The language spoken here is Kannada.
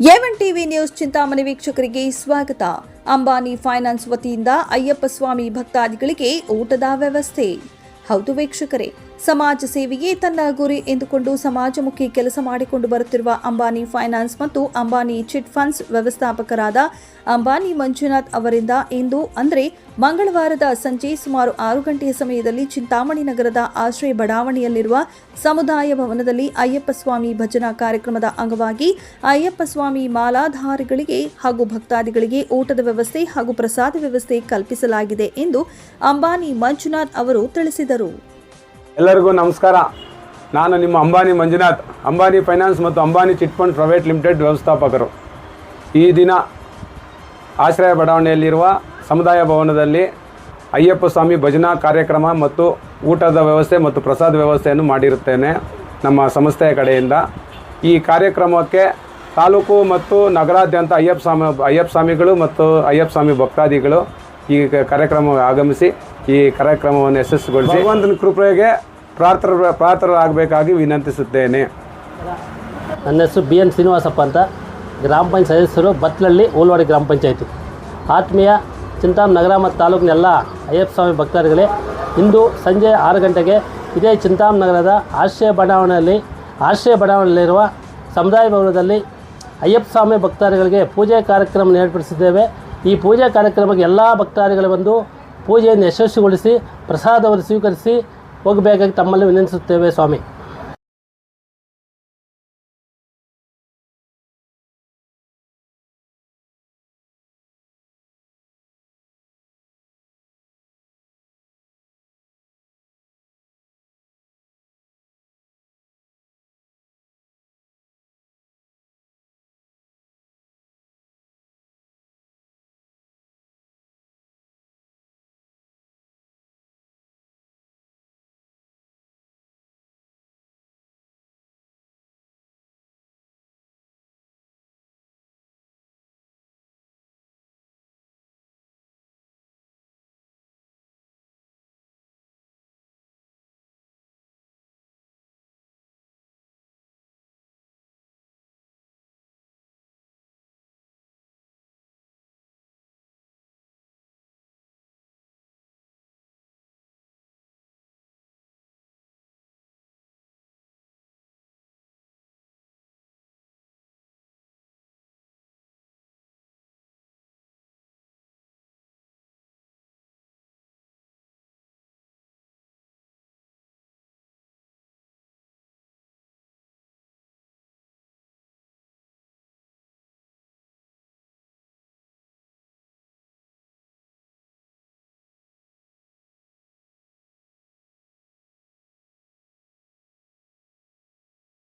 ಎವನ್ ಟಿವಿ ನ್ಯೂಸ್ ಚಿಂತಾಮಣಿ ವೀಕ್ಷಕರಿಗೆ ಸ್ವಾಗತ. ಅಂಬಾನಿ ಫೈನಾನ್ಸ್ ವತಿಯಿಂದ ಅಯ್ಯಪ್ಪ ಸ್ವಾಮಿ ಭಕ್ತಾದಿಗಳಿಗೆ ಊಟದ ವ್ಯವಸ್ಥೆ. ಹೌದು ವೀಕ್ಷಕರೇ ಸಮಾಜ ಸೇವೆಯೇ ತನ್ನ ಗುರಿ ಎಂದುಕೊಂಡು ಸಮಾಜಮುಖಿ ಕೆಲಸ ಮಾಡಿಕೊಂಡು ಬರುತ್ತಿರುವ ಅಂಬಾನಿ ಫೈನಾನ್ಸ್ ಮತ್ತು ಅಂಬಾನಿ ಚಿಟ್ ಫಂಡ್ಸ್ ವ್ಯವಸ್ಥಾಪಕರಾದ ಅಂಬಾನಿ ಮಂಜುನಾಥ್ ಅವರಿಂದ ಇಂದು, ಅಂದರೆ ಮಂಗಳವಾರದ ಸಂಜೆ ಸುಮಾರು ಆರು ಗಂಟೆಯ ಸಮಯದಲ್ಲಿ ಚಿಂತಾಮಣಿ ನಗರದ ಆಶ್ರಯ ಬಡಾವಣೆಯಲ್ಲಿರುವ ಸಮುದಾಯ ಭವನದಲ್ಲಿ ಅಯ್ಯಪ್ಪ ಸ್ವಾಮಿ ಭಜನಾ ಕಾರ್ಯಕ್ರಮದ ಅಂಗವಾಗಿ ಅಯ್ಯಪ್ಪ ಸ್ವಾಮಿ ಮಾಲಾಧಾರಿಗಳಿಗೆ ಹಾಗೂ ಭಕ್ತಾದಿಗಳಿಗೆ ಊಟದ ವ್ಯವಸ್ಥೆ ಹಾಗೂ ಪ್ರಸಾದ ವ್ಯವಸ್ಥೆ ಕಲ್ಪಿಸಲಾಗಿದೆ ಎಂದು ಅಂಬಾನಿ ಮಂಜುನಾಥ್ ಅವರು ತಿಳಿಸಿದರು. ಎಲ್ಲರಿಗೂ ನಮಸ್ಕಾರ. ನಾನು ನಿಮ್ಮ ಅಂಬಾನಿ ಮಂಜುನಾಥ್, ಅಂಬಾನಿ ಫೈನಾನ್ಸ್ ಮತ್ತು Ambani chit fund private limited ವ್ಯವಸ್ಥಾಪಕರು. ಈ ದಿನ ಆಶ್ರಯ ಬಡಾವಣೆಯಲ್ಲಿರುವ ಸಮುದಾಯ ಭವನದಲ್ಲಿ ಅಯ್ಯಪ್ಪ ಸ್ವಾಮಿ ಭಜನಾ ಕಾರ್ಯಕ್ರಮ ಮತ್ತು ಊಟದ ವ್ಯವಸ್ಥೆ ಮತ್ತು ಪ್ರಸಾದ ವ್ಯವಸ್ಥೆಯನ್ನು ಮಾಡಿರುತ್ತೇನೆ ನಮ್ಮ ಸಂಸ್ಥೆಯ ಕಡೆಯಿಂದ. ಈ ಕಾರ್ಯಕ್ರಮಕ್ಕೆ ತಾಲೂಕು ಮತ್ತು ನಗರಾದ್ಯಂತ ಅಯ್ಯಪ್ಪ ಸ್ವಾಮಿ, ಅಯ್ಯಪ್ಪ ಸ್ವಾಮಿಗಳು ಮತ್ತು ಅಯ್ಯಪ್ಪ ಸ್ವಾಮಿ ಭಕ್ತಾದಿಗಳು ಈ ಕಾರ್ಯಕ್ರಮ ಆಗಮಿಸಿ ಈ ಕಾರ್ಯಕ್ರಮವನ್ನು ಯಶಸ್ಸುಗೊಳಿಸಿ ಭಗವಂತನ ಕೃಪೆಗೆ ಪ್ರಾರ್ಥರ ಪ್ರಾರ್ಥರಾಗಬೇಕಾಗಿ ವಿನಂತಿಸುತ್ತೇನೆ. ನನ್ನ ಹೆಸರು ಬಿ ಎನ್ ಶ್ರೀನಿವಾಸಪ್ಪ ಅಂತ. ಗ್ರಾಮ ಪಂಚಾಯತ್ ಸದಸ್ಯರು ಬತ್ಲಳ್ಳಿ ಓಲ್ವಾಡಿ ಗ್ರಾಮ ಪಂಚಾಯತಿ. ಆತ್ಮೀಯ ಚಿಂತಾಮ್ ನಗರ ಮತ್ತು ತಾಲೂಕಿನ ಎಲ್ಲ ಅಯ್ಯಪ್ಪ ಸ್ವಾಮಿ ಭಕ್ತಾದಿಗಳೇ ಇಂದು ಸಂಜೆ ಆರು ಗಂಟೆಗೆ ಇದೇ ಚಿಂತಾಮ್ ನಗರದ ಆಶ್ರಯ ಬಡಾವಣೆಯಲ್ಲಿ ಆಶ್ರಯ ಬಡಾವಣೆಯಲ್ಲಿರುವ ಸಮುದಾಯ ಭವನದಲ್ಲಿ ಅಯ್ಯಪ್ಪ ಸ್ವಾಮಿ ಭಕ್ತಾದಿಗಳಿಗೆ ಪೂಜೆ ಕಾರ್ಯಕ್ರಮ ಏರ್ಪಡಿಸಿದ್ದೇವೆ. ಈ ಪೂಜಾ ಕಾರ್ಯಕ್ರಮಕ್ಕೆ ಎಲ್ಲ ಭಕ್ತಾದಿಗಳು ಬಂದು ಪೂಜೆಯನ್ನು ಯಶಸ್ವಿಗೊಳಿಸಿ ಪ್ರಸಾದವನ್ನು ಸ್ವೀಕರಿಸಿ ಹೋಗಬೇಕಾಗಿ ತಮ್ಮಲ್ಲಿ ವಿನಂತಿಸುತ್ತೇವೆ ಸ್ವಾಮಿ.